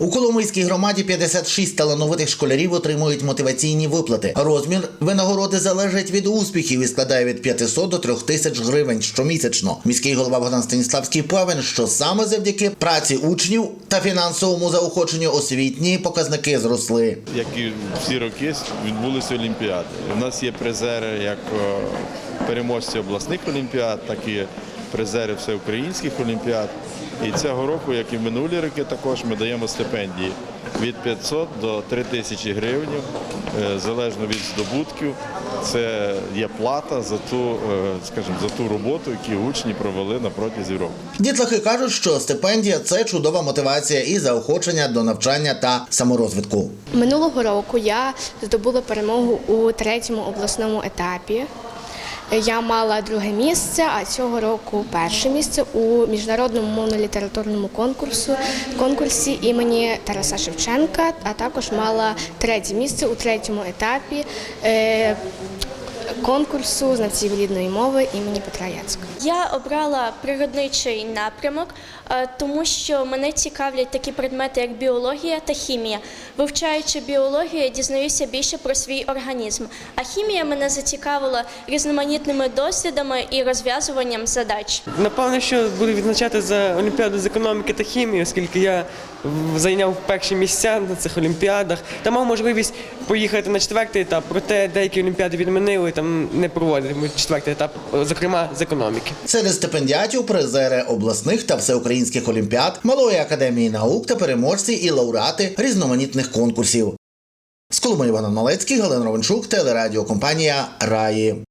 У Коломийській громаді 56 талановитих школярів отримують мотиваційні виплати. Розмір винагороди залежить від успіхів і складає від 500 до 3000 гривень щомісячно. Міський голова Богдан Станіславський певен, що саме завдяки праці учнів та фінансовому заохоченню освітні показники зросли. як і всі роки відбулися Олімпіади. У нас є призери як е, переможці обласних олімпіад, так і призери всеукраїнських олімпіад. І цього року, як і минулі роки, також ми даємо стипендії від 500 до 3000 гривень, е, залежно від здобутків. Це є плата за ту, е, скажімо, за ту роботу, яку учні провели на протязі року. Дітлахи кажуть, що стипендія це чудова мотивація і заохочення до навчання та саморозвитку. Минулого року я здобула перемогу у третьому обласному етапі. Я мала друге місце, а цього року перше місце у міжнародному мовно-літературному конкурсу конкурсі імені Тараса Шевченка, а також мала третє місце у третьому етапі е, конкурсу знавців рідної мови імені Петра Яцька. Я обрала природничий напрямок, е, тому що мене цікавлять такі предмети, як біологія та хімія. Вивчаючи біологію, я дізнаюся більше про свій організм. А хімія мене зацікавила різноманітними дослідами і розв'язуванням задач. Напевно, що буду відзначати за Олімпіаду з економіки та хімії, оскільки я зайняв перші місця на цих олімпіадах та мав можливість поїхати на четвертий етап, проте деякі олімпіади відмінили, там не проводили четвертий етап, зокрема з економіки. Серед стипендіатів призери обласних та всеукраїнських олімпіад, малої академії наук та переможці і лауреати різноманітних конкурсів. З Коломиї Іван Малецький, Галина Ровенчук, телерадіокомпанія Раї.